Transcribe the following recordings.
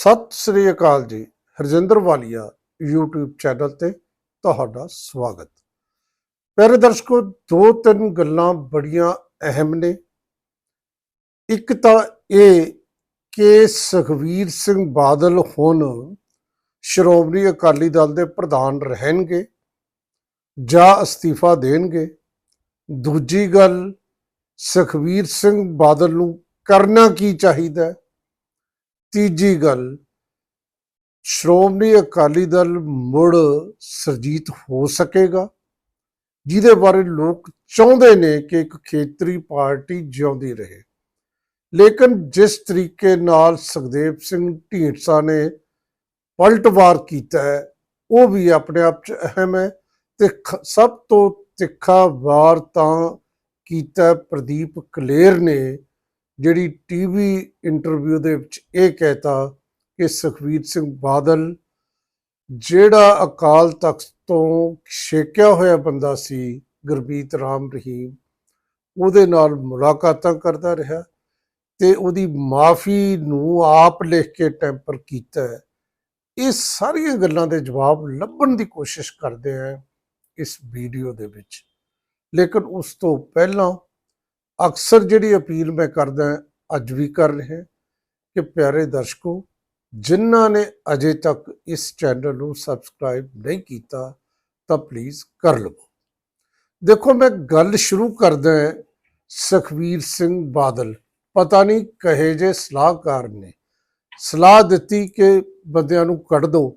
ਸਤਿ ਸ੍ਰੀ ਅਕਾਲ ਜੀ। ਹਰਜਿੰਦਰ ਵਾਲੀਆ YouTube channel ਤੇ ਤੁਹਾਡਾ ਸਵਾਗਤ। ਪਿਆਰੇ ਦਰਸ਼ਕੋ ਦੋ ਤਿੰਨ ਗੱਲਾਂ ਬੜੀਆਂ ਅਹਿਮ ਨੇ। ਇੱਕ ਤਾਂ ਇਹ ਕਿ ਸੁਖਵੀਰ ਸਿੰਘ ਬਾਦਲ ਹੁਣ ਸ਼੍ਰੋਮਣੀ ਅਕਾਲੀ ਦਲ ਦੇ ਪ੍ਰਧਾਨ ਰਹਿਣਗੇ ਜਾਂ ਅਸਤੀਫਾ ਦੇਣਗੇ। ਦੂਜੀ ਗੱਲ, ਸੁਖਵੀਰ ਸਿੰਘ ਬਾਦਲ ਨੂੰ ਕਰਨਾ ਕੀ ਚਾਹੀਦਾ ਤੀਜੀ ਗੱਲ, ਸ਼੍ਰੋਮਣੀ ਅਕਾਲੀ ਦਲ ਮੁੜ ਸਰਜੀਤ ਹੋ ਸਕੇਗਾ, ਜਿਹਦੇ ਬਾਰੇ ਲੋਕ ਚਾਹੁੰਦੇ ਨੇ ਕਿ ਇੱਕ ਖੇਤਰੀ ਪਾਰਟੀ ਜਿਉਂਦੀ ਰਹੇ। ਲੇਕਿਨ ਜਿਸ ਤਰੀਕੇ ਨਾਲ ਸੁਖਦੇਵ ਸਿੰਘ ਢੀਂਡਸਾ ਨੇ ਪਲਟਵਾਰ ਕੀਤਾ ਹੈ, ਉਹ ਵੀ ਆਪਣੇ ਆਪ ਚ ਅਹਿਮ ਹੈ ਤੇ ਖ- ਸਭ ਤੋਂ ਤਿੱਖਾ ਵਾਰ ਤਾਂ ਕੀਤਾ ਪ੍ਰਦੀਪ ਕਲੇਰ ਨੇ ਜਿਹੜੀ ਟੀਵੀ ਇੰਟਰਵਿਊ ਦੇ ਵਿੱਚ ਇਹ ਕਹਿਤਾ ਕਿ ਸੁਖਵੀਰ ਸਿੰਘ ਬਾਦਲ ਜਿਹੜਾ ਅਕਾਲ ਤਖਤ ਤੋਂ ਛੇਕਿਆ ਹੋਇਆ ਬੰਦਾ ਸੀ ਗੁਰਬੀਤ ਰਾਮ ਰਹੀਮ, ਉਹਦੇ ਨਾਲ ਮੁਲਾਕਾਤਾਂ ਕਰਦਾ ਰਿਹਾ ਤੇ ਉਹਦੀ ਮਾਫੀ ਨੂੰ ਆਪ ਲਿਖ ਕੇ ਟੈਂਪਰ ਕੀਤਾ ਇਹ ਸਾਰੀਆਂ ਗੱਲਾਂ ਦੇ ਜਵਾਬ ਲੱਭਣ ਦੀ ਕੋਸ਼ਿਸ਼ ਕਰਦੇ ਆ ਇਸ ਵੀਡੀਓ ਦੇ ਵਿੱਚ। ਲੇਕਿਨ ਉਸ ਤੋਂ ਪਹਿਲਾਂ ਅਕਸਰ ਜਿਹੜੀ ਅਪੀਲ ਮੈਂ ਕਰਦਾ ਅੱਜ ਵੀ ਕਰ ਰਿਹਾ ਕਿ ਪਿਆਰੇ ਦਰਸ਼ਕੋ, ਜਿਨ੍ਹਾਂ ਨੇ ਅਜੇ ਤੱਕ ਇਸ ਚੈਨਲ ਨੂੰ ਸਬਸਕ੍ਰਾਈਬ ਨਹੀਂ ਕੀਤਾ, ਤਾਂ ਪਲੀਜ਼ ਕਰ ਲਵੋ। ਦੇਖੋ, ਮੈਂ ਗੱਲ ਸ਼ੁਰੂ ਕਰਦਾ ਹਾਂ ਸਿੰਘ ਬਾਦਲ। ਪਤਾ ਨਹੀਂ ਕਹੇ ਜੇ ਸਲਾਹਕਾਰ ਨੇ। ਸਲਾਹ ਦਿੱਤੀ ਕਿ ਬੰਦਿਆਂ ਨੂੰ ਕੱਢ ਦਿਓ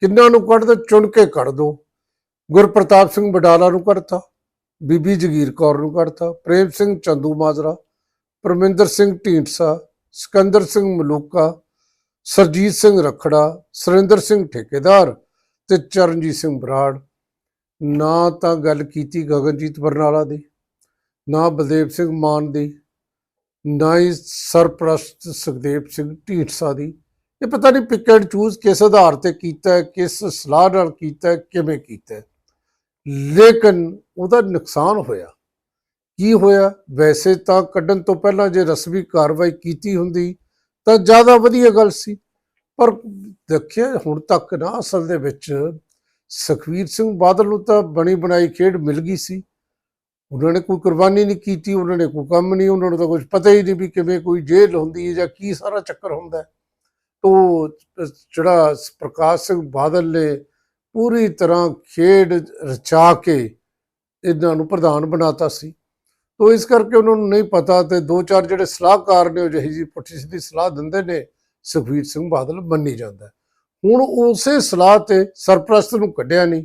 ਕਿੰਨਾਂ ਨੂੰ ਕੱਢ ਦਿਓ ਚੁਣ ਕੇ ਕੱਢ ਦਿਓ ਗੁਰਪ੍ਰਤਾਪ ਸਿੰਘ ਬਡਾਲਾ ਨੂੰ ਕੱਢਤਾ। ਬੀਬੀ ਜਗੀਰ ਕੌਰ ਨੂੰ ਕੱਢਤਾ, ਪ੍ਰੇਮ ਸਿੰਘ ਚੰਦੂ ਮਾਜਰਾ, ਪਰਮਿੰਦਰ ਸਿੰਘ ਢੀਂਡਸਾ, ਸਿਕੰਦਰ ਸਿੰਘ ਮਲੂਕਾ, ਸਰਜੀਤ ਸਿੰਘ ਰਖੜਾ, ਸੁਰਿੰਦਰ ਸਿੰਘ ਠੇਕੇਦਾਰ ਤੇ ਚਰਨਜੀਤ ਸਿੰਘ ਬਰਾੜ। ਨਾ ਤਾਂ ਗੱਲ ਕੀਤੀ ਗਗਨਜੀਤ ਬਰਨਾਲਾ ਦੀ, ਨਾ ਬਲਦੇਵ ਸਿੰਘ ਮਾਨ ਦੀ, ਨਾ ਹੀ ਸਰਪ੍ਰਸਤ ਸੁਖਦੇਵ ਸਿੰਘ ਢੀਂਡਸਾ ਦੀ। ਇਹ ਪਤਾ ਨਹੀਂ ਪਿਕ ਐਂਡ ਚੂਜ਼ ਕਿਸ ਆਧਾਰ ਤੇ ਕੀਤਾ, ਕਿਸ ਸਲਾਹ ਨਾਲ ਕੀਤਾ, ਕਿਵੇਂ ਕੀਤਾ। ਲੇਕਿਨ ਉਹਦਾ ਨੁਕਸਾਨ ਹੋਇਆ। ਕੀ ਹੋਇਆ? ਵੈਸੇ ਤਾਂ ਕੱਢਣ ਤੋਂ ਪਹਿਲਾਂ ਜੇ ਰਸਮੀ ਕਾਰਵਾਈ ਕੀਤੀ ਹੁੰਦੀ ਤਾਂ ਜ਼ਿਆਦਾ ਵਧੀਆ ਗੱਲ ਸੀ। ਪਰ ਦੇਖਿਆ, ਹੁਣ ਤੱਕ ਨਾ ਅਸਲ ਦੇ ਵਿੱਚ ਸੁਖਵੀਰ ਸਿੰਘ ਬਾਦਲ ਨੂੰ ਤਾਂ ਬਣੀ ਬਣਾਈ ਖੇਡ ਮਿਲ ਗਈ ਸੀ। ਉਹਨਾਂ ਨੇ ਕੋਈ ਕੁਰਬਾਨੀ ਨਹੀਂ ਕੀਤੀ, ਉਹਨਾਂ ਨੇ ਕੋਈ ਕੰਮ ਨਹੀਂ, ਉਹਨਾਂ ਨੂੰ ਤਾਂ ਕੁਝ ਪਤਾ ਹੀ ਨਹੀਂ ਵੀ ਕਿਵੇਂ ਕੋਈ ਜੇਲ੍ਹ ਹੁੰਦੀ ਹੈ ਜਾਂ ਕੀ ਸਾਰਾ ਚੱਕਰ ਹੁੰਦਾ ਹੈ। ਤੋ ਜਿਹੜਾ ਪ੍ਰਕਾਸ਼ ਸਿੰਘ ਬਾਦਲ ਨੇ ਪੂਰੀ ਤਰ੍ਹਾਂ ਖੇਡ ਰਚਾ ਕੇ ਇਹਨਾਂ ਨੂੰ ਪ੍ਰਧਾਨ ਬਣਾਤਾ ਸੀ। ਤੋ ਇਸ ਕਰਕੇ ਉਹਨਾਂ ਨੂੰ ਨਹੀਂ ਪਤਾ ਤੇ ਦੋ ਚਾਰ ਜਿਹੜੇ ਸਲਾਹਕਾਰ ਨੇ, ਉਹ ਜਿਹੀ ਜੀ ਪੁੱਠੀ ਸਿੱਧੀ ਸਲਾਹ ਦਿੰਦੇ ਨੇ ਸੁਖਵੀਰ ਸਿੰਘ ਬਾਦਲ ਮੰਨੀ ਜਾਂਦਾ ਹੁਣ ਉਸੇ ਸਲਾਹ ਤੇ ਸਰਪ੍ਰਸਤ ਨੂੰ ਕੱਢਿਆ ਨਹੀਂ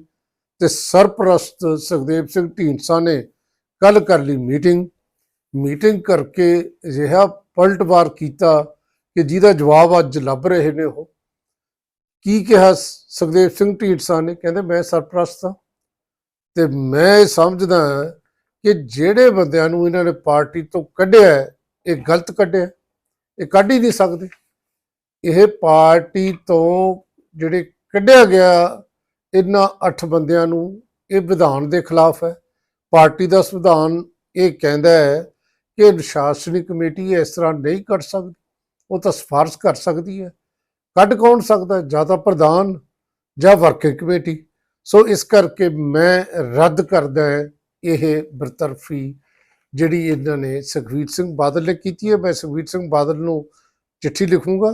ਤੇ ਸਰਪ੍ਰਸਤ ਸੁਖਦੇਵ ਸਿੰਘ ਢੀਂਡਸਾ ਨੇ ਕੱਲ ਕਰ ਲਈ ਮੀਟਿੰਗ। ਮੀਟਿੰਗ ਕਰਕੇ ਅਜਿਹਾ ਪਲਟਵਾਰ ਕੀਤਾ ਕਿ ਜਿਹਦਾ ਜਵਾਬ ਅੱਜ ਲੱਭ ਰਹੇ ਨੇ ਉਹ। ਕੀ ਕਿਹਾ ਸੁਖਦੇਵ ਸਿੰਘ ਢੀਂਡਸਾ ਨੇ? ਕਹਿੰਦੇ, ਮੈਂ ਸਰਪ੍ਰਸਤ ਹਾਂ। ਤੇ ਮੈਂ ਇਹ ਸਮਝਦਾ ਕਿ ਜਿਹੜੇ ਬੰਦਿਆਂ ਨੂੰ ਇਹਨਾਂ ਨੇ ਪਾਰਟੀ ਤੋਂ ਕੱਢਿਆ ਇਹ ਗਲਤ ਕੱਢਿਆ ਇਹ ਕੱਢ ਹੀ ਨਹੀਂ ਸਕਦੇ। ਇਹ ਪਾਰਟੀ ਤੋਂ ਜਿਹੜੇ ਕੱਢਿਆ ਗਿਆ, ਇਹਨਾਂ ਅੱਠ ਬੰਦਿਆਂ ਨੂੰ ਇਹ ਵਿਧਾਨ ਦੇ ਖਿਲਾਫ ਹੈ। ਪਾਰਟੀ ਦਾ ਸੰਵਿਧਾਨ ਇਹ ਕਹਿੰਦਾ ਹੈ ਕਿ ਅਨੁਸ਼ਾਸਨੀ ਕਮੇਟੀ ਇਸ ਤਰ੍ਹਾਂ ਨਹੀਂ ਕੱਢ ਸਕਦੀ। ਉਹ ਤਾਂ ਸਿਫਾਰਸ਼ ਕਰ ਸਕਦੀ ਹੈ। ਕੱਢ ਕੌਣ ਸਕਦਾ? ਜਾਂ ਤਾਂ ਪ੍ਰਧਾਨ ਜਾਂ ਵਰਕਿੰਗ ਕਮੇਟੀ ਸੋ ਇਸ ਕਰਕੇ ਮੈਂ ਰੱਦ ਕਰਦਾ ਇਹ ਬਰਤਰਫੀ ਜਿਹੜੀ ਇਹਨਾਂ ਨੇ ਸੁਖਵੀਰ ਸਿੰਘ ਬਾਦਲ ਨੇ ਕੀਤੀ ਹੈ। ਮੈਂ ਸੁਖਵੀਰ ਸਿੰਘ ਬਾਦਲ ਨੂੰ ਚਿੱਠੀ ਲਿਖੂੰਗਾ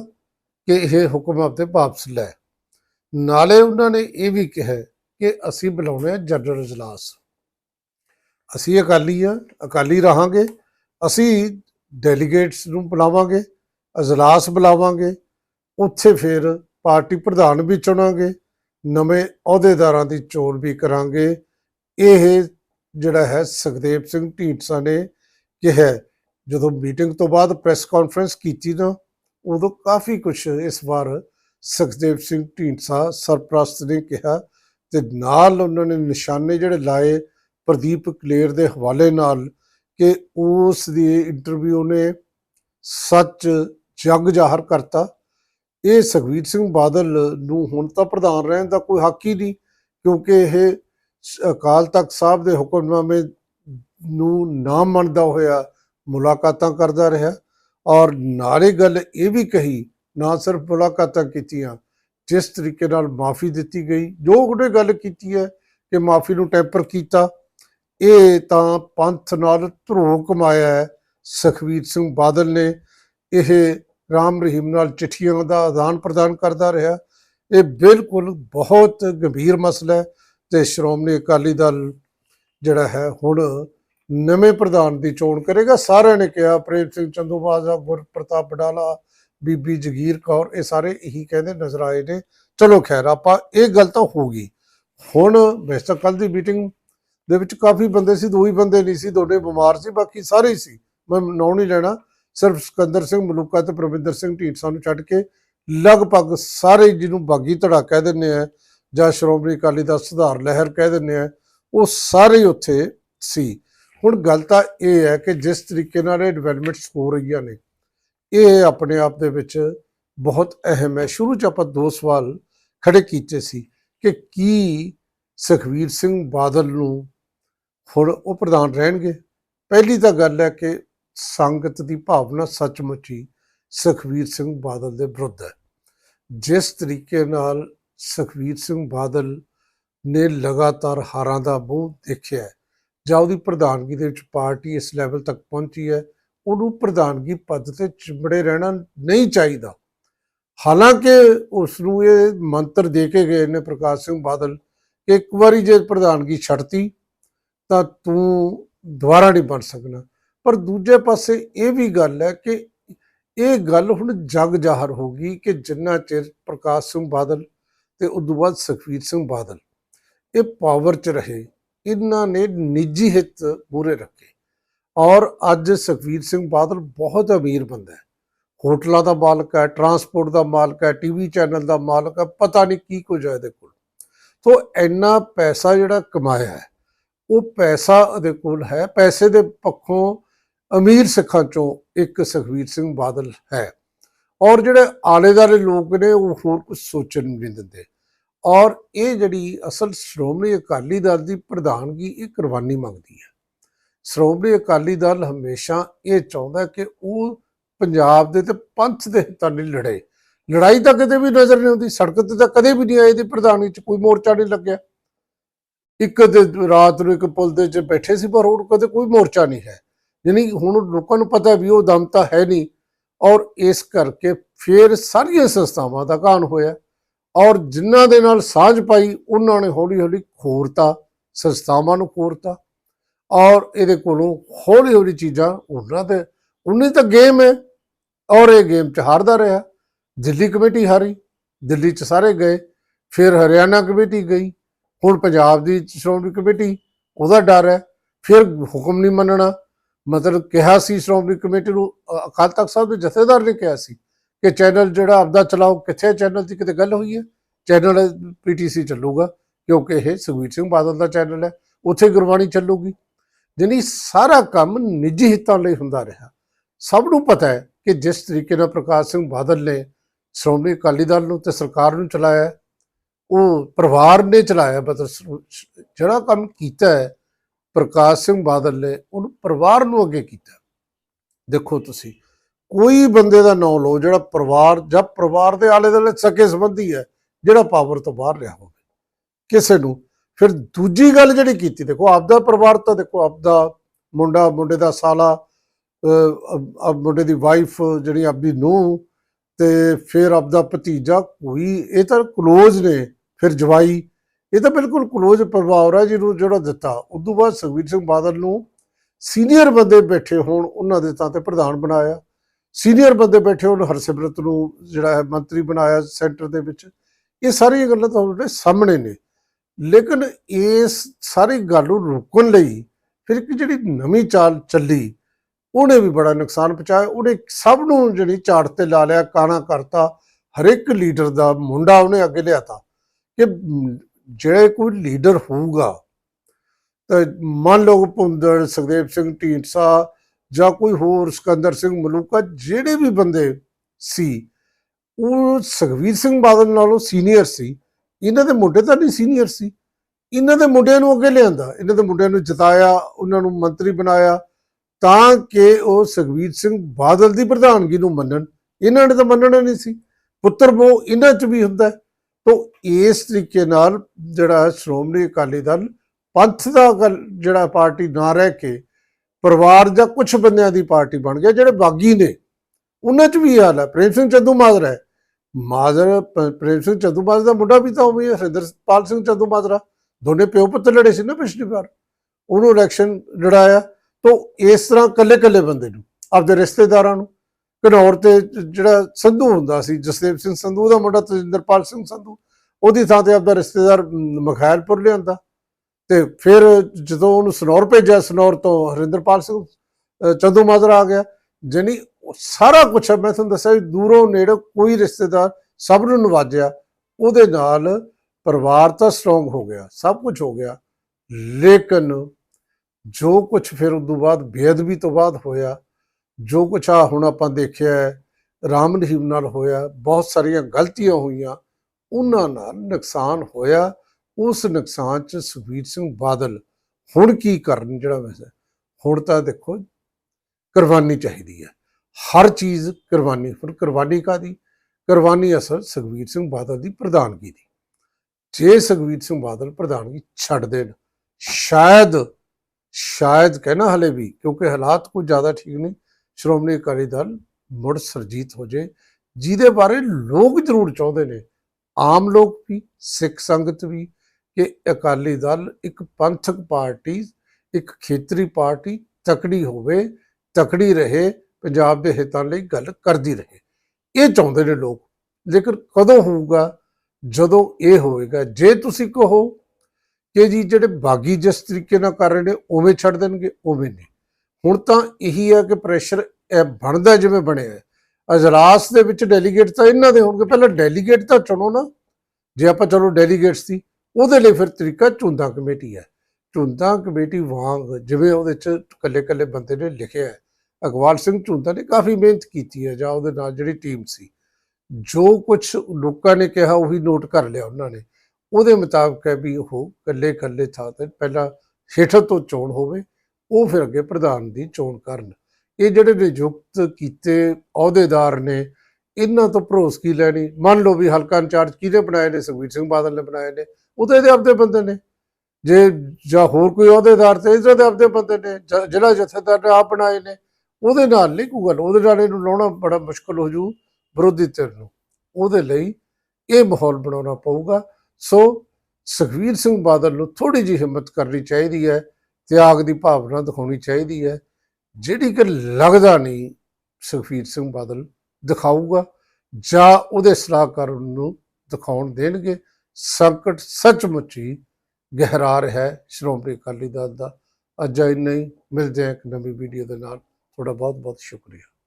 ਕਿ ਇਹ ਹੁਕਮ ਆਪਦੇ ਵਾਪਸ ਲੈ। ਨਾਲੇ ਉਹਨਾਂ ਨੇ ਇਹ ਵੀ ਕਿਹਾ ਕਿ ਅਸੀਂ ਬੁਲਾਉਣੇ ਆ ਜਨਰਲ ਇਜਲਾਸ। ਅਸੀਂ ਅਕਾਲੀ ਆ, ਅਕਾਲੀ ਰਹਾਂਗੇ। ਅਸੀਂ ਡੈਲੀਗੇਟਸ ਨੂੰ ਬੁਲਾਵਾਂਗੇ, ਇਜਲਾਸ ਬੁਲਾਵਾਂਗੇ। ਉੱਥੇ ਫਿਰ ਪਾਰਟੀ ਪ੍ਰਧਾਨ ਵੀ ਚੁਣਾਂਗੇ, ਨਵੇਂ ਅਹੁਦੇਦਾਰਾਂ ਦੀ ਚੋਣ ਵੀ ਕਰਾਂਗੇ। ਇਹ ਜਿਹੜਾ ਹੈ ਸੁਖਦੇਵ ਸਿੰਘ ਢੀਂਡਸਾ ਨੇ ਕਿਹਾ ਜਦੋਂ ਮੀਟਿੰਗ ਤੋਂ ਬਾਅਦ ਪ੍ਰੈਸ ਕਾਨਫਰੰਸ ਕੀਤੀ ਨਾ ਉਦੋਂ ਕਾਫੀ ਕੁਝ ਇਸ ਵਾਰ ਸੁਖਦੇਵ ਸਿੰਘ ਢੀਂਡਸਾ ਸਰਪ੍ਰਸਤ ਨੇ ਕਿਹਾ ਤੇ ਨਾਲ ਉਹਨਾਂ ਨੇ ਨਿਸ਼ਾਨੇ ਜਿਹੜੇ ਲਾਏ ਪ੍ਰਦੀਪ ਕਲੇਰ ਦੇ ਹਵਾਲੇ ਨਾਲ ਕਿ ਉਸ ਦੀ ਇੰਟਰਵਿਊ ਨੇ ਸੱਚ ਜਗ ਜ਼ਾਹਰ ਕਰਤਾ। ਇਹ ਸੁਖਵੀਰ ਸਿੰਘ ਬਾਦਲ ਨੂੰ ਹੁਣ ਤਾਂ ਪ੍ਰਧਾਨ ਰਹਿਣ ਦਾ ਕੋਈ ਹੱਕ ਹੀ ਨਹੀਂ, ਕਿਉਂਕਿ ਇਹ ਅਕਾਲ ਤਖਤ ਸਾਹਿਬ ਦੇ ਹੁਕਮਨਾਮੇ ਨੂੰ ਨਾ ਮੰਨਦਾ ਹੋਇਆ ਮੁਲਾਕਾਤਾਂ ਕਰਦਾ ਰਿਹਾ ਔਰ ਨਾਲੇ ਗੱਲ ਇਹ ਵੀ ਕਹੀ, ਨਾ ਸਿਰਫ ਮੁਲਾਕਾਤਾਂ ਕੀਤੀਆਂ, ਜਿਸ ਤਰੀਕੇ ਨਾਲ ਮਾਫੀ ਦਿੱਤੀ ਗਈ, ਜੋ ਉਹਨੇ ਗੱਲ ਕੀਤੀ ਹੈ ਕਿ ਮਾਫੀ ਨੂੰ ਟੈਂਪਰ ਕੀਤਾ, ਇਹ ਤਾਂ ਪੰਥ ਨਾਲ ਧਰੋ ਕਮਾਇਆ ਹੈ ਸੁਖਬੀਰ ਸਿੰਘ ਬਾਦਲ ਨੇ, ਇਹ ਰਾਮ ਰਹੀਮ ਨਾਲ ਚਿੱਠੀਆਂ ਦਾ ਆਦਾਨ ਪ੍ਰਦਾਨ ਕਰਦਾ ਰਿਹਾ। ਇਹ ਬਿਲਕੁਲ ਬਹੁਤ ਗੰਭੀਰ ਮਸਲਾ ਹੈ ਤੇ ਸ਼੍ਰੋਮਣੀ ਅਕਾਲੀ ਦਲ ਜਿਹੜਾ ਹੈ ਹੁਣ ਨਵੇਂ ਪ੍ਰਧਾਨ ਦੀ ਚੋਣ ਕਰੇਗਾ। ਸਾਰਿਆਂ ਨੇ ਕਿਹਾ, ਪ੍ਰੇਮ ਸਿੰਘ ਚੰਦੂਮਾਜਰਾ ਗੁਰਪ੍ਰਤਾਪ ਬਡਾਲਾ, ਬੀਬੀ ਜਗੀਰ ਕੌਰ, ਇਹ ਸਾਰੇ ਇਹੀ ਕਹਿੰਦੇ ਨਜ਼ਰ ਆਏ ਨੇ। ਚਲੋ ਖੈਰ, ਆਪਾਂ ਇਹ ਗੱਲ ਤਾਂ ਹੋ ਗਈ। ਹੁਣ ਵੈਸੇ ਤਾਂ ਕੱਲ ਦੀ ਮੀਟਿੰਗ ਦੇ ਵਿੱਚ ਕਾਫੀ ਬੰਦੇ ਸੀ, ਦੋ ਹੀ ਬੰਦੇ ਨਹੀਂ ਸੀ, ਦੋਨੇ ਬਿਮਾਰ ਸੀ, ਬਾਕੀ ਸਾਰੇ ਹੀ ਸੀ। ਮੈਂ ਨਾਂ ਨਹੀਂ ਲੈਣਾ ਸਿਰਫ ਸਿਕੰਦਰ ਸਿੰਘ, ਮਲੂਕਾ ਤੇ ਪ੍ਰਵਿੰਦਰ ਸਿੰਘ ਢੀਂਡਸਾ ਨੂੰ ਛੱਡ ਕੇ ਲਗਭਗ ਸਾਰੇ ਜਿਹਨੂੰ ਬਾਗੀ ਧੜਾ ਕਹਿ ਦਿੰਦੇ ਆ ਜਾਂ ਸ਼੍ਰੋਮਣੀ ਅਕਾਲੀ ਦਾ ਸੁਧਾਰ ਲਹਿਰ ਕਹਿ ਦਿੰਦੇ ਆ, ਉਹ ਸਾਰੇ ਉੱਥੇ ਸੀ। ਹੁਣ ਗੱਲ ਤਾਂ ਇਹ ਹੈ ਕਿ ਜਿਸ ਤਰੀਕੇ ਨਾਲ ਇਹ ਡਿਵੈਲਪਮੈਂਟਸ ਹੋ ਰਹੀਆਂ ਨੇ, ਇਹ ਆਪਣੇ ਆਪ ਦੇ ਵਿੱਚ ਬਹੁਤ ਅਹਿਮ ਹੈ। ਸ਼ੁਰੂ ਚ ਆਪਾਂ ਦੋ ਸਵਾਲ ਖੜੇ ਕੀਤੇ ਸੀ ਕਿ ਕੀ ਸੁਖਵੀਰ ਸਿੰਘ ਬਾਦਲ ਨੂੰ ਹੁਣ ਉਹ ਪ੍ਰਧਾਨ ਰਹਿਣਗੇ? ਪਹਿਲੀ ਤਾਂ ਗੱਲ ਹੈ ਕਿ ਸੰਗਤ ਦੀ ਭਾਵਨਾ ਸੱਚਮੁੱਚ ਹੀ ਸੁਖਵੀਰ ਸਿੰਘ ਬਾਦਲ ਦੇ ਵਿਰੁੱਧ ਹੈ। ਜਿਸ ਤਰੀਕੇ ਨਾਲ ਸੁਖਵੀਰ ਸਿੰਘ ਬਾਦਲ ਨੇ ਲਗਾਤਾਰ ਹਾਰਾਂ ਦਾ ਮੂੰਹ ਦੇਖਿਆ ਹੈ, ਜਾਂ ਉਹਦੀ ਪ੍ਰਧਾਨਗੀ ਦੇ ਵਿੱਚ ਪਾਰਟੀ ਇਸ ਲੈਵਲ ਤੱਕ ਪਹੁੰਚੀ ਹੈ ਉਹਨੂੰ ਪ੍ਰਧਾਨਗੀ ਪਦ ਤੇ ਚਿੰਬੜੇ ਰਹਿਣਾ ਨਹੀਂ ਚਾਹੀਦਾ। ਹਾਲਾਂਕਿ ਉਸ ਨੂੰ ਇਹ ਮੰਤਰ ਦੇ ਕੇ ਗਏ ਨੇ ਪ੍ਰਕਾਸ਼ ਸਿੰਘ ਬਾਦਲ ਕਿ ਇੱਕ ਵਾਰੀ ਜੇ ਪ੍ਰਧਾਨਗੀ ਛੱਡਤੀ ਤਾਂ ਤੂੰ ਦੁਬਾਰਾ ਨਹੀਂ ਬਣ ਸਕਣਾ। ਪਰ ਦੂਜੇ ਪਾਸੇ ਇਹ ਵੀ ਗੱਲ ਹੈ ਕਿ ਇਹ ਗੱਲ ਹੁਣ ਜਗ ਜਾਹਰ ਹੋ ਗਈ ਕਿ ਜਿੰਨਾ ਚਿਰ ਪ੍ਰਕਾਸ਼ ਸਿੰਘ ਬਾਦਲ ਤੇ ਉਦੋਂ ਬਾਅਦ ਸੁਖਵੀਰ ਸਿੰਘ ਬਾਦਲ ਇਹ ਪਾਵਰ 'ਚ ਰਹੇ, ਇਹਨਾਂ ਨੇ ਨਿੱਜੀ ਹਿੱਤ ਮੂਹਰੇ ਰੱਖੇ। ਔਰ ਅੱਜ ਸੁਖਵੀਰ ਸਿੰਘ ਬਾਦਲ ਬਹੁਤ ਅਮੀਰ ਬੰਦਾ ਹੈ। ਹੋਟਲਾਂ ਦਾ ਮਾਲਕ ਹੈ ਟਰਾਂਸਪੋਰਟ ਦਾ ਮਾਲਕ ਹੈ ਟੀਵੀ ਚੈਨਲ ਦਾ ਮਾਲਕ ਹੈ, ਪਤਾ ਨਹੀਂ ਕੀ ਕੁਝ ਹੈ ਇਹਦੇ ਕੋਲ। ਸੋ ਇੰਨਾ ਪੈਸਾ ਜਿਹੜਾ ਕਮਾਇਆ ਹੈ, ਉਹ ਪੈਸਾ ਉਹਦੇ ਕੋਲ ਹੈ, ਪੈਸੇ ਦੇ ਪੱਖੋਂ ਅਮੀਰ ਸਿੱਖਾਂ ਚੋਂ ਇੱਕ ਸੁਖਵੀਰ ਸਿੰਘ ਬਾਦਲ ਹੈ। ਔਰ ਜਿਹੜੇ ਆਲੇ ਦਾਲੇ ਲੋਕ ਨੇ, ਉਹ ਹੋਰ ਕੁਝ ਸੋਚਣ ਨਹੀਂ ਦਿੰਦੇ। ਔਰ ਇਹ ਜਿਹੜੀ ਅਸਲ ਸ਼੍ਰੋਮਣੀ ਅਕਾਲੀ ਦਲ ਦੀ ਪ੍ਰਧਾਨਗੀ, ਇਹ ਕੁਰਬਾਨੀ ਮੰਗਦੀ ਹੈ। ਸ਼੍ਰੋਮਣੀ ਅਕਾਲੀ ਦਲ ਹਮੇਸ਼ਾ ਇਹ ਚਾਹੁੰਦਾ ਕਿ ਉਹ ਪੰਜਾਬ ਦੇ ਤੇ ਪੰਥ ਦੇ ਹਿੱਤਾਂ ਲਈ ਲੜੇ। ਲੜਾਈ ਤਾਂ ਕਿਤੇ ਵੀ ਨਜ਼ਰ ਨਹੀਂ ਆਉਂਦੀ, ਸੜਕ ਤੇ ਤਾਂ ਕਦੇ ਵੀ ਨਹੀਂ ਆਈ ਦੀ ਪ੍ਰਧਾਨਗੀ ਚ, ਕੋਈ ਮੋਰਚਾ ਨਹੀਂ ਲੱਗਿਆ। ਇੱਕ ਤੇ ਰਾਤ ਨੂੰ ਇੱਕ ਪੁਲ ਦੇ 'ਚ ਬੈਠੇ ਸੀ, ਪਰ ਹੁਣ ਕਦੇ ਕੋਈ ਮੋਰਚਾ ਨਹੀਂ ਹੈ। ਯਾਨੀ ਹੁਣ ਲੋਕਾਂ ਨੂੰ ਪਤਾ ਵੀ ਉਹ ਦਮ ਤਾਂ ਹੈ ਨਹੀਂ ਔਰ ਇਸ ਕਰਕੇ ਫਿਰ ਸਾਰੀਆਂ ਸੰਸਥਾਵਾਂ ਦਾ ਘਾਣ ਹੋਇਆ ਔਰ ਜਿਨ੍ਹਾਂ ਦੇ ਨਾਲ ਸਾਂਝ ਪਾਈ, ਉਹਨਾਂ ਨੇ ਹੌਲੀ ਹੌਲੀ ਖੋਰਤਾ, ਸੰਸਥਾਵਾਂ ਨੂੰ ਖੋਰਤਾ ਔਰ ਇਹਦੇ ਕੋਲੋਂ ਹੌਲੀ ਹੌਲੀ ਚੀਜ਼ਾਂ ਉਹਨਾਂ ਦੇ, ਉਨੀ ਤਾਂ ਗੇਮ ਹੈ ਔਰ ਇਹ ਗੇਮ ਚ ਹਾਰਦਾ ਰਿਹਾ। ਦਿੱਲੀ ਕਮੇਟੀ ਹਾਰੀ, ਦਿੱਲੀ ਚ ਸਾਰੇ ਗਏ, ਫਿਰ ਹਰਿਆਣਾ ਕਮੇਟੀ ਗਈ, ਹੁਣ ਪੰਜਾਬ ਦੀ ਸ਼੍ਰੋਮਣੀ ਕਮੇਟੀ, ਉਹਦਾ ਡਰ ਹੈ, ਫਿਰ ਹੁਕਮ ਨਹੀਂ ਮੰਨਣਾ। ਮਤਲਬ ਕਿਹਾ ਸੀ ਸ਼੍ਰੋਮਣੀ ਕਮੇਟੀ ਨੂੰ ਅਕਾਲ ਤਖਤ ਸਾਹਿਬ ਦੇ ਜਥੇਦਾਰ ਨੇ ਕਿਹਾ ਸੀ ਕਿ ਚੈਨਲ ਜਿਹੜਾ ਆਪਦਾ ਚਲਾਓ, ਕਿੱਥੇ ਚੈਨਲ ਦੀ ਕਿਤੇ ਗੱਲ ਹੋਈ ਹੈ? ਚੈਨਲ ਪੀਟੀਸੀ ਚੱਲੂਗਾ, ਕਿਉਂਕਿ ਇਹ ਸੁਖਬੀਰ ਸਿੰਘ ਬਾਦਲ ਦਾ ਚੈਨਲ ਹੈ, ਉੱਥੇ ਗੁਰਬਾਣੀ ਚੱਲੂਗੀ। ਜਾਣੀ ਸਾਰਾ ਕੰਮ ਨਿੱਜੀ ਹਿੱਤਾਂ ਲਈ ਹੁੰਦਾ ਰਿਹਾ। ਸਭ ਨੂੰ ਪਤਾ ਹੈ ਕਿ ਜਿਸ ਤਰੀਕੇ ਨਾਲ ਪ੍ਰਕਾਸ਼ ਸਿੰਘ ਬਾਦਲ ਨੇ ਸ਼੍ਰੋਮਣੀ ਅਕਾਲੀ ਦਲ ਨੂੰ ਤੇ ਸਰਕਾਰ ਨੂੰ ਚਲਾਇਆ ਉਹ ਪਰਿਵਾਰ ਨੇ ਚਲਾਇਆ, ਮਤਲਬ ਜਿਹੜਾ ਕੰਮ ਕੀਤਾ ਹੈ ਪ੍ਰਕਾਸ਼ ਸਿੰਘ ਬਾਦਲ ਨੇ ਉਹਨੂੰ ਪਰਿਵਾਰ ਨੂੰ ਅੱਗੇ ਕੀਤਾ। ਦੇਖੋ ਤੁਸੀਂ, ਕੋਈ ਬੰਦੇ ਦਾ ਨਾਂ ਲਓ ਜਿਹੜਾ ਪਰਿਵਾਰ, ਜਾਂ ਪਰਿਵਾਰ ਦੇ ਆਲੇ ਦੁਆਲੇ ਸਕੇ ਸੰਬੰਧੀ ਹੈ, ਜਿਹੜਾ ਪਾਵਰ ਤੋਂ ਬਾਹਰ ਰਿਹਾ ਹੋਵੇ। ਕਿਸੇ ਨੂੰ। ਫਿਰ ਦੂਜੀ ਗੱਲ ਜਿਹੜੀ ਕੀਤੀ, ਦੇਖੋ ਆਪਦਾ ਪਰਿਵਾਰ ਤਾਂ ਦੇਖੋ ਆਪਦਾ ਮੁੰਡਾ, ਮੁੰਡੇ ਦਾ ਸਾਲਾ ਮੁੰਡੇ ਦੀ ਵਾਈਫ ਜਿਹੜੀ ਆਪਦੀ ਨੂੰਹ, ਤੇ ਫਿਰ ਆਪਦਾ ਭਤੀਜਾ, ਕੋਈ, ਇਹ ਤਾਂ ਕਲੋਜ਼ ਨੇ, ਫਿਰ ਜਵਾਈ ਇਹ ਤਾਂ ਬਿਲਕੁਲ ਕਲੋਜ਼ ਪਰਿਵਾਰ ਹੈ ਜਿਹਨੂੰ ਜਿਹੜਾ ਦਿੱਤਾ। ਉਸ ਤੋਂ ਬਾਅਦ ਸੁਖਬੀਰ ਸਿੰਘ ਬਾਦਲ ਨੂੰ ਸੀਨੀਅਰ ਬੰਦੇ ਬੈਠੇ ਹੋਣ ਉਹਨਾਂ ਦੇ ਤਾਂ ਤੇ ਪ੍ਰਧਾਨ ਬਣਾਇਆ। ਸੀਨੀਅਰ ਬੰਦੇ ਬੈਠੇ ਹੋਣ ਹਰਸਿਮਰਤ ਨੂੰ ਜਿਹੜਾ ਹੈ ਮੰਤਰੀ ਬਣਾਇਆ ਸੈਂਟਰ ਦੇ ਵਿੱਚ। ਇਹ ਸਾਰੀਆਂ ਗੱਲਾਂ ਤਾਂ ਤੁਹਾਡੇ ਸਾਹਮਣੇ ਨੇ। ਲੇਕਿਨ ਇਸ ਸਾਰੀ ਗੱਲ ਨੂੰ ਰੋਕਣ ਲਈ ਫਿਰ ਇੱਕ ਜਿਹੜੀ ਨਵੀਂ ਚਾਲ ਚੱਲੀ, ਉਹਨੇ ਵੀ ਬੜਾ ਨੁਕਸਾਨ ਪਹੁੰਚਾਇਆ। ਉਹਨੇ ਸਭ ਨੂੰ ਜਿਹੜੀ ਝਾੜ ਤੇ ਲਾ ਲਿਆ ਕਾਣਾ ਕਰਤਾ। ਹਰ ਇੱਕ ਲੀਡਰ ਦਾ ਮੁੰਡਾ ਉਹਨੇ ਅੱਗੇ ਲਿਆਤਾ ਕਿ ਜੇ ਕੋਈ ਲੀਡਰ ਹੋਊਗਾ, ਤਾਂ ਮੰਨ ਲਓ ਭੁੰਦੜ ਸੁਖਦੇਵ ਸਿੰਘ ਢੀਂਡਸਾ ਜਾਂ ਕੋਈ ਹੋਰ ਸਿਕੰਦਰ ਸਿੰਘ ਮਲੂਕਾ, ਜਿਹੜੇ ਵੀ ਬੰਦੇ ਸੀ, ਉਹ ਸੁਖਵੀਰ ਸਿੰਘ ਬਾਦਲ ਨਾਲੋਂ ਸੀਨੀਅਰ ਸੀ। ਇਹਨਾਂ ਦੇ ਮੁੰਡੇ ਤਾਂ ਨਹੀਂ ਸੀਨੀਅਰ ਸੀ। ਇਹਨਾਂ ਦੇ ਮੁੰਡਿਆਂ ਨੂੰ ਅੱਗੇ ਲਿਆਂਦਾ। ਇਹਨਾਂ ਦੇ ਮੁੰਡਿਆਂ ਨੂੰ ਜਿਤਾਇਆ, ਉਹਨਾਂ ਨੂੰ ਮੰਤਰੀ ਬਣਾਇਆ, ਤਾਂ ਕਿ ਉਹ ਸੁਖਵੀਰ ਸਿੰਘ ਬਾਦਲ ਦੀ ਪ੍ਰਧਾਨਗੀ ਨੂੰ ਮੰਨਣ। ਇਹਨਾਂ ਨੇ ਤਾਂ ਮੰਨਣਾ ਨਹੀਂ ਸੀ। ਪੁੱਤਰ ਮੋਹ ਇਹਨਾਂ 'ਚ ਵੀ ਹੁੰਦਾ। ਇਸ ਤਰੀਕੇ ਨਾਲ ਜਿਹੜਾ ਸ਼੍ਰੋਮਣੀ ਅਕਾਲੀ ਦਲ ਪੰਥ ਦਾ ਗੱਲ ਜਿਹੜਾ ਪਾਰਟੀ ਨਾ ਰਹਿ ਕੇ ਪਰਿਵਾਰ ਜਾਂ ਕੁਝ ਬੰਦਿਆਂ ਦੀ ਪਾਰਟੀ ਬਣ ਗਿਆ, ਜਿਹੜੇ ਬਾਗੀ ਨੇ, ਉਹਨਾਂ 'ਚ ਵੀ ਹਾਲ ਹੈ। ਪ੍ਰੇਮ ਸਿੰਘ ਚੰਦੂ ਮਾਜਰਾ ਹੈ। ਮਾਜਰਾ ਪ੍ਰੇਮ ਸਿੰਘ ਚੰਦੂ ਮਾਜਰਾ ਦਾ ਮੁੰਡਾ ਵੀ ਤਾਂ ਉਵੇਂ ਹੀ ਹੈ, ਹਰਿੰਦਰਪਾਲ ਸਿੰਘ ਚੰਦੂ ਮਾਜਰਾ ਦੋਨੇ ਪਿਓ ਪੁੱਤ ਲੜੇ ਸੀ ਨਾ ਪਿਛਲੀ ਵਾਰ। ਉਹਨੂੰ ਇਲੈਕਸ਼ਨ ਲੜਾਇਆ। ਤੋ ਇਸ ਤਰ੍ਹਾਂ ਕੱਲੇ ਕੱਲੇ ਬੰਦੇ ਨੂੰ, ਆਪਦੇ ਰਿਸ਼ਤੇਦਾਰਾਂ ਨੂੰ, ਘਨੌਰ ਤੇ ਜਿਹੜਾ ਸੰਧੂ ਹੁੰਦਾ ਸੀ, ਜਸਦੇਵ ਸਿੰਘ ਸੰਧੂ ਦਾ ਮੁੰਡਾ ਤਜਿੰਦਰਪਾਲ ਸਿੰਘ ਸੰਧੂ ਉਹਦੀ ਥਾਂ ਤੇ ਆਪਦਾ ਰਿਸ਼ਤੇਦਾਰ ਮਖੈਲਪੁਰ ਲਿਆਂਦਾ ਤੇ ਫਿਰ ਜਦੋਂ ਉਹਨੂੰ ਸਨੌਰ ਭੇਜਿਆ ਸਨੌਰ ਤੋਂ ਹਰਿੰਦਰਪਾਲ ਸਿੰਘ ਅ, ਚੰਦੂ ਮਾਜਰਾ ਆ ਗਿਆ ਜਾਣੀ ਸਾਰਾ ਕੁਝ ਮੈਂ ਤੁਹਾਨੂੰ ਦੱਸਿਆ ਵੀ ਦੂਰੋਂ ਨੇੜੇ ਕੋਈ ਰਿਸ਼ਤੇਦਾਰ ਸਭ ਨੂੰ ਨਵਾਜਿਆ ਉਹਦੇ ਨਾਲ ਪਰਿਵਾਰ ਤਾਂ ਸਟਰੋਂਗ ਹੋ ਗਿਆ ਸਭ ਕੁਝ ਹੋ ਗਿਆ ਲੇਕਿਨ ਜੋ ਕੁਝ ਫਿਰ ਉਸ ਤੋਂ ਬਾਅਦ ਬੇਅਦਬੀ ਤੋਂ ਬਾਅਦ ਹੋਇਆ ਜੋ ਕੁਛ ਆ ਹੁਣ ਆਪਾਂ ਦੇਖਿਆ ਰਾਮ ਰਹੀਮ ਨਾਲ ਹੋਇਆ ਬਹੁਤ ਸਾਰੀਆਂ ਗਲਤੀਆਂ ਹੋਈਆਂ ਉਹਨਾਂ ਨਾਲ ਨੁਕਸਾਨ ਹੋਇਆ, ਉਸ ਨੁਕਸਾਨ ਚ ਸੁਖਬੀਰ ਸਿੰਘ ਬਾਦਲ ਹੁਣ ਕੀ ਕਰਨ ਜਿਹੜਾ ਵੈਸੇ ਹੁਣ ਤਾਂ ਦੇਖੋ ਕੁਰਬਾਨੀ ਚਾਹੀਦੀ ਹੈ। ਹਰ ਚੀਜ਼ ਕੁਰਬਾਨੀ, ਹੁਣ ਕੁਰਬਾਨੀ ਕਾਦੀ ਕੁਰਬਾਨੀ ਅਸਲ ਸੁਖਬੀਰ ਸਿੰਘ ਬਾਦਲ ਦੀ ਪ੍ਰਧਾਨਗੀ ਦੀ। ਜੇ ਸੁਖਬੀਰ ਸਿੰਘ ਬਾਦਲ ਪ੍ਰਧਾਨਗੀ ਛੱਡ ਦੇਣ, ਸ਼ਾਇਦ ਸ਼ਾਇਦ ਕਹਿਣਾ ਹਲੇ ਵੀ, ਕਿਉਂਕਿ ਹਾਲਾਤ ਕੁਝ ਜ਼ਿਆਦਾ ਠੀਕ ਨਹੀਂ, ਸ਼੍ਰੋਮਣੀ ਅਕਾਲੀ ਦਲ ਮੁੜ ਸਰਜੀਤ ਹੋ ਜੇ, ਜਿਹਦੇ ਬਾਰੇ ਲੋਕ ਜ਼ਰੂਰ ਚਾਹੁੰਦੇ ਨੇ ਆਮ ਲੋਕ ਵੀ, ਸਿੱਖ ਸੰਗਤ ਵੀ ਕਿ ਅਕਾਲੀ ਦਲ ਇੱਕ ਪੰਥਕ ਪਾਰਟੀ, ਇੱਕ ਖੇਤਰੀ ਪਾਰਟੀ ਤਕੜੀ ਹੋਵੇ, ਤਕੜੀ ਰਹੇ, ਪੰਜਾਬ ਦੇ ਹਿੱਤਾਂ ਲਈ ਗੱਲ ਕਰਦੀ ਰਹੇ। ਇਹ ਚਾਹੁੰਦੇ ਨੇ ਲੋਕ। ਲੇਕਿਨ ਕਦੋਂ ਹੋਊਗਾ? ਜਦੋਂ ਇਹ ਹੋਵੇਗਾ? ਜੇ ਤੁਸੀਂ ਕਹੋ ਕਿ ਜੀ ਜਿਹੜੇ ਬਾਗੀ ਜਿਸ ਤਰੀਕੇ ਨਾਲ ਕਰ ਰਹੇ ਨੇ, ਉਵੇਂ ਛੱਡ ਦੇਣਗੇ, ਉਵੇਂ ਨਹੀਂ। ਹੁਣ ਤਾਂ ਇਹੀ ਆ ਕਿ ਪ੍ਰੈਸ਼ਰ ਇਹ ਬਣਦਾ ਜਿਵੇਂ ਬਣਿਆ ਹੈ। ਅਜਲਾਸ ਦੇ ਵਿੱਚ ਡੈਲੀਗੇਟ ਤਾਂ ਇਹਨਾਂ ਦੇ ਹੋਣਗੇ। ਪਹਿਲਾਂ ਡੈਲੀਗੇਟ ਤਾਂ ਚੁਣੋ ਨਾ। ਜੇ ਆਪਾਂ ਚਲੋ ਡੈਲੀਗੇਟਸ ਦੀ, ਉਹਦੇ ਲਈ ਫਿਰ ਤਰੀਕਾ ਚੁੰਦਾ ਕਮੇਟੀ ਹੈ। ਚੁੰਦਾ ਕਮੇਟੀ ਵਾਂਗ, ਜਿਵੇਂ ਉਹਦੇ ਚ ਕੱਲੇ ਕੱਲੇ ਬੰਦੇ ਨੇ ਲਿਖਿਆ ਹੈ। ਅਕਵਾਲ ਸਿੰਘ ਚੁੰਦਾ ਨੇ, ਕਾਫੀ ਮਿਹਨਤ ਕੀਤੀ ਹੈ, ਜਾਂ ਉਹਦੇ ਨਾਲ ਜਿਹੜੀ ਟੀਮ ਸੀ। ਜੋ ਕੁਝ ਲੋਕਾਂ ਨੇ ਕਿਹਾ, ਉਹੀ ਨੋਟ ਕਰ ਲਿਆ ਉਹਨਾਂ ਨੇ। ਉਹਦੇ ਮੁਤਾਬਕ ਹੈ ਵੀ ਉਹ ਕੱਲੇ ਕੱਲੇ ਥਾਂ ਤੇ ਪਹਿਲਾਂ ਹੇਠਾਂ ਤੋਂ ਚੋਣ ਹੋਵੇ, ਉਹ ਫਿਰ ਅੱਗੇ ਪ੍ਰਧਾਨ ਦੀ ਚੋਣ ਕਰਨ। ਇਹ ਜਿਹੜੇ ਨਿਯੁਕਤ ਕੀਤੇ ਅਹੁਦੇਦਾਰ ਨੇ, ਇਹਨਾਂ ਤੋਂ ਭਰੋਸ ਕੀ ਲੈਣੀ? ਮੰਨ ਲਓ ਵੀ ਹਲਕਾ ਇੰਚਾਰਜ ਕਿਹਨੇ ਬਣਾਏ ਨੇ? ਸੁਖਬੀਰ ਸਿੰਘ ਬਾਦਲ ਨੇ ਬਣਾਏ ਨੇ। ਉਹ ਤਾਂ ਇਹਦੇ ਆਪਦੇ ਬੰਦੇ ਨੇ। ਜੇ, ਜਾਂ ਹੋਰ ਕੋਈ ਅਹੁਦੇਦਾਰ ਤੇ ਇਹਦੇ ਆਪਦੇ ਬੰਦੇ ਨੇ। ਜ- ਜਿਹੜਾ ਜਥੇਦਾਰ ਨੇ ਆਪ ਬਣਾਏ ਨੇ, ਉਹਦੇ ਨਾਲ ਨਹੀਂ ਕੋਈ ਗੱਲ। ਉਹਦੇ ਨਾਲ ਇਹਨੂੰ ਲਾਉਣਾ ਬੜਾ ਮੁਸ਼ਕਲ ਹੋ ਜੂ ਵਿਰੋਧੀ ਧਿਰ ਨੂੰ। ਉਹਦੇ ਲਈ ਇਹ ਮਾਹੌਲ ਬਣਾਉਣਾ ਪਊਗਾ। ਸੋ ਸੁਖਬੀਰ ਸਿੰਘ ਬਾਦਲ ਨੂੰ ਥੋੜੀ ਜਿਹੀ ਹਿੰਮਤ ਕਰਨੀ ਚਾਹੀਦੀ ਹੈ। ਤਿਆਗ ਦੀ ਭਾਵਨਾ ਦਿਖਾਉਣੀ ਚਾਹੀਦੀ ਹੈ। ਜਿਹੜੀ ਕਿ ਲੱਗਦਾ ਨਹੀਂ ਸੁਖਬੀਰ ਸਿੰਘ ਬਾਦਲ ਦਿਖਾਊਗਾ ਜਾਂ ਉਹਦੇ ਸਲਾਹਕਾਰ ਨੂੰ ਦਿਖਾਉਣ ਦੇਣਗੇ, ਸੰਕਟ ਸੱਚਮੁੱਚ ਹੀ ਗਹਿਰਾ ਰਿਹਾ ਹੈ। ਸ਼੍ਰੋਮਣੀ ਅਕਾਲੀ ਦਲ ਦਾ। ਅੱਜ ਇੰਨਾ ਹੀ ਮਿਲਦੇ ਹਾਂ ਇੱਕ ਨਵੀਂ ਵੀਡੀਓ ਦੇ ਨਾਲ। ਤੁਹਾਡਾ ਬਹੁਤ ਬਹੁਤ ਸ਼ੁਕਰੀਆ।